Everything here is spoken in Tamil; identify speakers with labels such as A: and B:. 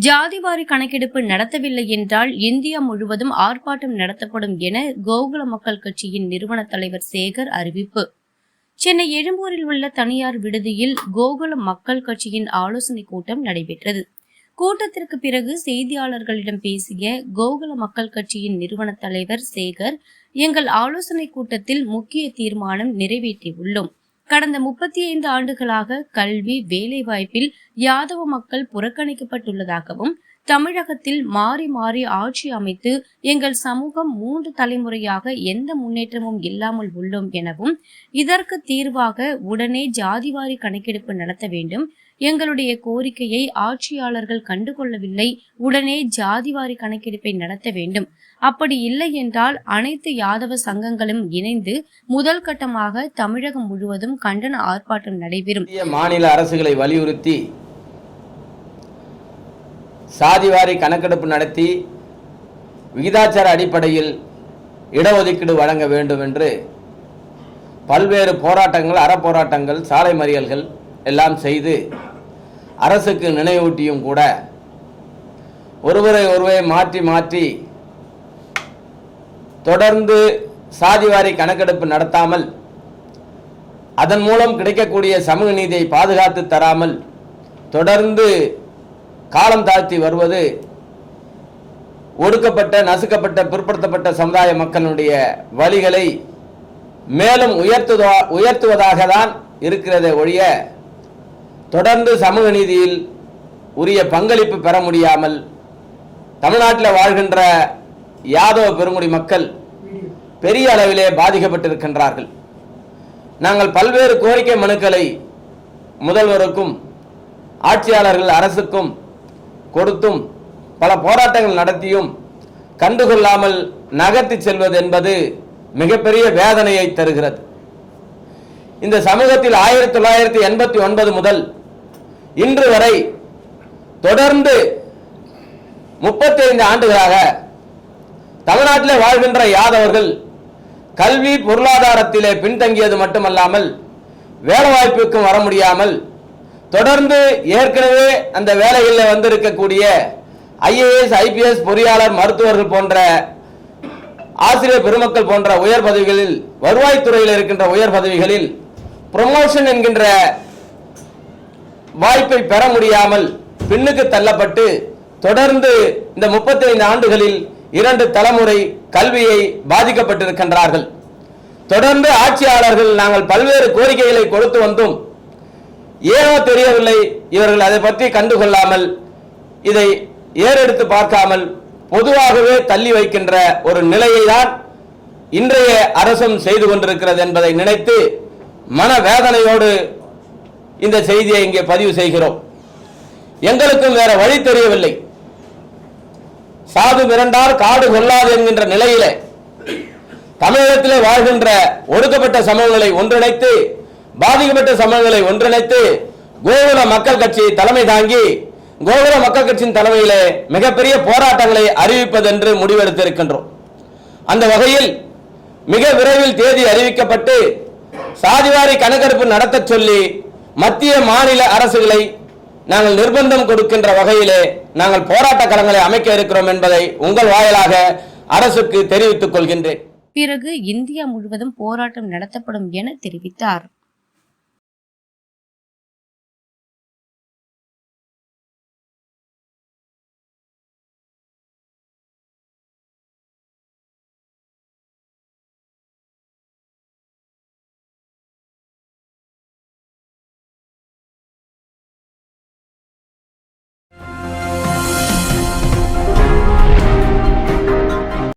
A: ஜாதிவாரி கணக்கெடுப்பு நடத்தவில்லை என்றால் இந்தியா முழுவதும் ஆர்ப்பாட்டம் நடத்தப்படும் என கோகுல மக்கள் கட்சியின் நிறுவன தலைவர் சேகர் அறிவிப்பு. சென்னை எழும்பூரில் உள்ள தனியார் விடுதியில் கோகுல மக்கள் கட்சியின் ஆலோசனைக் கூட்டம் நடைபெற்றது. கூட்டத்திற்கு பிறகு செய்தியாளர்களிடம் பேசிய கோகுல மக்கள் கட்சியின் நிறுவன தலைவர் சேகர் எங்கள் ஆலோசனைக் கூட்டத்தில் முக்கிய தீர்மானம் நிறைவேற்றியுள்ளோம். கடந்த முப்பத்தி ஐந்து ஆண்டுகளாக கல்வி வேலைவாய்ப்பில் யாதவ மக்கள் புறக்கணிக்கப்பட்டுள்ளதாகவும் தமிழகத்தில் மாறி மாறி ஆட்சி அமைத்து எங்கள் சமூகம் மூன்று தலைமுறையாக எந்த முன்னேற்றமும் இல்லாமல் உள்ளோம் எனவும் இதற்கு தீர்வாக உடனே ஜாதிவாரி கணக்கெடுப்பு நடத்த வேண்டும் எங்களுடைய கோரிக்கையை ஆட்சியாளர்கள் கண்டுகொள்ளவில்லை. உடனே ஜாதிவாரி கணக்கெடுப்பை நடத்த வேண்டும். அப்படி இல்லை என்றால் அனைத்து யாதவ சங்கங்களும் இணைந்து முதல் கட்டமாக தமிழகம் முழுவதும் கண்டன ஆர்ப்பாட்டம் நடைபெறும்.
B: மாநில அரசுகளை வலியுறுத்தி சாதிவாரி கணக்கெடுப்பு நடத்தி விகிதாச்சார அடிப்படையில் இடஒதுக்கீடு வழங்க வேண்டும் என்று பல்வேறு போராட்டங்கள் அறப்போராட்டங்கள் சாலை மறியல்கள் எல்லாம் செய்து அரசுக்கு நினைவூட்டியும் கூட ஒருவரை ஒருவரை மாற்றி மாற்றி தொடர்ந்து சாதிவாரி கணக்கெடுப்பு நடத்தாமல் அதன் மூலம் கிடைக்கக்கூடிய சமூக நீதியை பாதுகாத்து தராமல் தொடர்ந்து காலம் தாழ்த்தி வருவது ஒடுக்கப்பட்ட நசுக்கப்பட்ட பிற்படுத்தப்பட்ட சமுதாய மக்களுடைய வழிகளை மேலும் உயர்த்துவதாக தான் இருக்கிறதே ஒழிய தொடர்ந்து சமூக நீதியில் உரிய பங்களிப்பு பெற முடியாமல் தமிழ்நாட்டில் வாழ்கின்ற யாதவ பெருங்குடி மக்கள் பெரிய அளவிலே பாதிக்கப்பட்டிருக்கின்றார்கள். நாங்கள் பல்வேறு கோரிக்கை மனுக்களை முதல்வருக்கும் ஆட்சியாளர்கள் அரசுக்கும் கொடுத்தும் பல போராட்டங்கள் நடத்தியும் கண்டுகொள்ளாமல் நகர்த்தி செல்வது என்பது மிகப்பெரிய வேதனையை தருகிறது. இந்த சமூகத்தில் ஆயிரத்தி தொள்ளாயிரத்தி எண்பத்தி ஒன்பது முதல் இன்று வரை தொடர்ந்து முப்பத்தி ஐந்து ஆண்டுகளாக தமிழ்நாட்டில் வாழ்கின்ற யாதவர்கள் கல்வி பொருளாதாரத்திலே பின்தங்கியது மட்டுமல்லாமல் வேலைவாய்ப்புக்கும் வர முடியாமல் தொடர்ந்து ஏற்கனவே அந்த வேலைகளில் வந்திருக்கக்கூடிய ஐஏஎஸ் ஐபிஎஸ் பொறியாளர் மருத்துவர்கள் போன்ற ஆசிரியர் பெருமக்கள் போன்ற உயர் பதவிகளில் வருவாய்த்துறையில் இருக்கின்ற உயர் பதவிகளில் ப்ரொமோஷன் என்கின்ற வாய்ப்பை பெற முடியாமல் பின்னுக்கு தள்ளப்பட்டு தொடர்ந்து இந்த 35 ஆண்டுகளில் இரண்டு தலைமுறை கல்வியை பாதிக்கப்பட்டிருக்கின்றார்கள். தொடர்ந்து ஆட்சியாளர்கள் நாங்கள் பல்வேறு கோரிக்கைகளை கொடுத்து வந்தோம் ஏனோ தெரியவில்லை இவர்கள் அதை பற்றி கண்டுகொள்ளாமல் இதை ஏறெடுத்து பார்க்காமல் பொதுவாகவே தள்ளி வைக்கின்ற ஒரு நிலையை தான் இன்றைய அரசும் செய்து கொண்டிருக்கிறது என்பதை நினைத்து மன வேதனையோடு இந்த செய்தியை இங்கே பதிவு செய்கிறோம். எங்களுக்கும் வேற வழி தெரியவில்லை. சாது மிரண்டால் காடு கொள்ளாது என்கின்ற நிலையில தமிழகத்திலே வாழ்கின்ற ஒடுக்கப்பட்ட சமூகங்களை ஒன்றிணைத்து பாதிக்கப்பட்ட சமூகங்களை ஒன்றிணைத்து கோகுல மக்கள் கட்சி தலைமை தாங்கி கோகுல மக்கள் கட்சியின் தலைமையிலே மிகப்பெரிய போராட்டங்களை அறிவிப்பதென்று முடிவெடுத்திருக்கின்றோம். அந்த வகையில் மிக விரைவில் தேதி அறிவிக்கப்பட்டு சாதிவாரி கணக்கெடுப்பு நடத்த சொல்லி மத்திய மாநில அரசுகளை நாங்கள் நிர்பந்தம் கொடுக்கின்ற வகையிலே நாங்கள் போராட்ட களங்களை அமைக்க இருக்கிறோம் என்பதை உங்கள் வாயிலாக அரசுக்கு தெரிவித்துக் கொள்கின்றேன்.
A: பிறகு இந்தியா முழுவதும் போராட்டம் நடத்தப்படும் என தெரிவித்தார்.